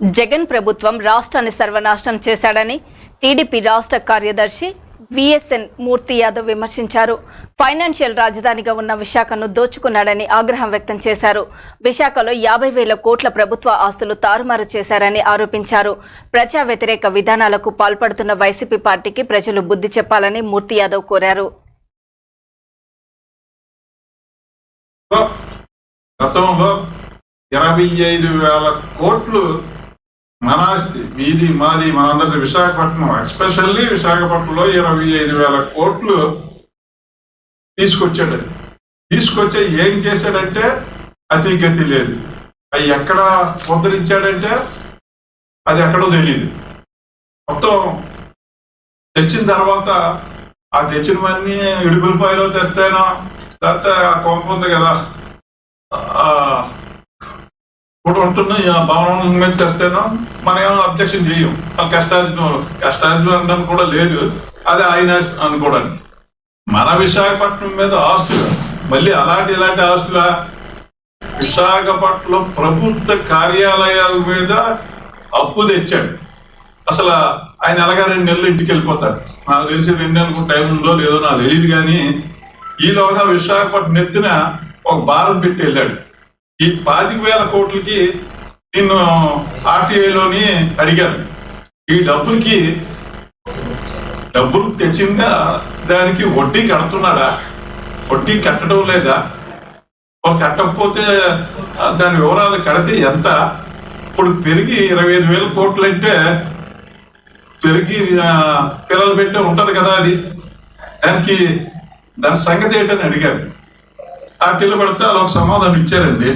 జగన్ ప్రభుత్వం రాష్ట్రాన్ని సర్వనాశనం చేశాడని టీడీపీ రాష్ట్ర కార్యదర్శి విఎస్ఎన్ మూర్తి యాదవ్ విమర్శించారు. ఫైనాన్షియల్ రాజధానిగా ఉన్న విశాఖను దోచుకున్నాడని ఆగ్రహం వ్యక్తం చేశారు. విశాఖలో యాభై వేల కోట్ల ప్రభుత్వ ఆస్తులు తారుమారు చేశారని ఆరోపించారు. ప్రజా వ్యతిరేక విధానాలకు పాల్పడుతున్న వైసీపీ పార్టీకి ప్రజలు బుద్ధి చెప్పాలని మూర్తి యాదవ్ కోరారు. గతంలో ఇరవై ఐదు వేల కోట్లు మన ఆస్తి మీది మాది మనందరిది విశాఖపట్నం. ఎస్పెషల్లీ విశాఖపట్నంలో ఇరవై ఐదు వేల కోట్లు తీసుకొచ్చాడు. తీసుకొచ్చే ఏం చేశాడంటే అతి గతి లేదు. అవి ఎక్కడ ముద్రించాడంటే అది ఎక్కడో తెలియదు మొత్తం తెచ్చిన తర్వాత ఆ తెచ్చినవన్నీ ఇడుపులపాయలో తెస్తేనో లేకపోతే ఆ కొంప ఉంది కదా ఇప్పుడు ఉంటున్న ఆ భవనం మీద తెస్తేనో మనం ఏమో అబ్జెక్షన్ చేయం వాళ్ళు కష్టార్జున కష్టార్జున అనడం కూడా లేదు. అది ఆయన అనుకోవడానికి. మన విశాఖపట్నం మీద ఆస్తులు. మళ్ళీ అలాంటి ఇలాంటి ఆస్తుల? విశాఖపట్నం ప్రభుత్వ కార్యాలయాల మీద అప్పు తెచ్చాడు. అసలు ఆయన ఎలాగా రెండు నెలలు ఇంటికి వెళ్ళిపోతాడు? నాకు తెలిసి రెండు నెలలకు టైం ఉందో లేదో నాకు తెలియదు కానీ ఈలోగా విశాఖపట్నం ఎత్తిన ఒక భారం పెట్టి వెళ్ళాడు. ఈ పాతిక వేల కోట్లకి నిన్ను ఆర్టీఐలోని అడిగాను. ఈ డబ్బులకి డబ్బులు తెచ్చిందా? దానికి వడ్డీ కడుతున్నాడా? వడ్డీ కట్టడం లేదా? కట్టకపోతే దాని వివరాలు కడితే ఎంత? ఇప్పుడు పెరిగి ఇరవై ఐదు వేల కోట్లు అంటే పెరిగి పిల్లలు పెట్టే ఉంటది కదా అది. దానికి దాని సంగతి ఏంటని అడిగారు ఆ పిల్ల పడితే అలా ఒక సమాధానం ఇచ్చారండి.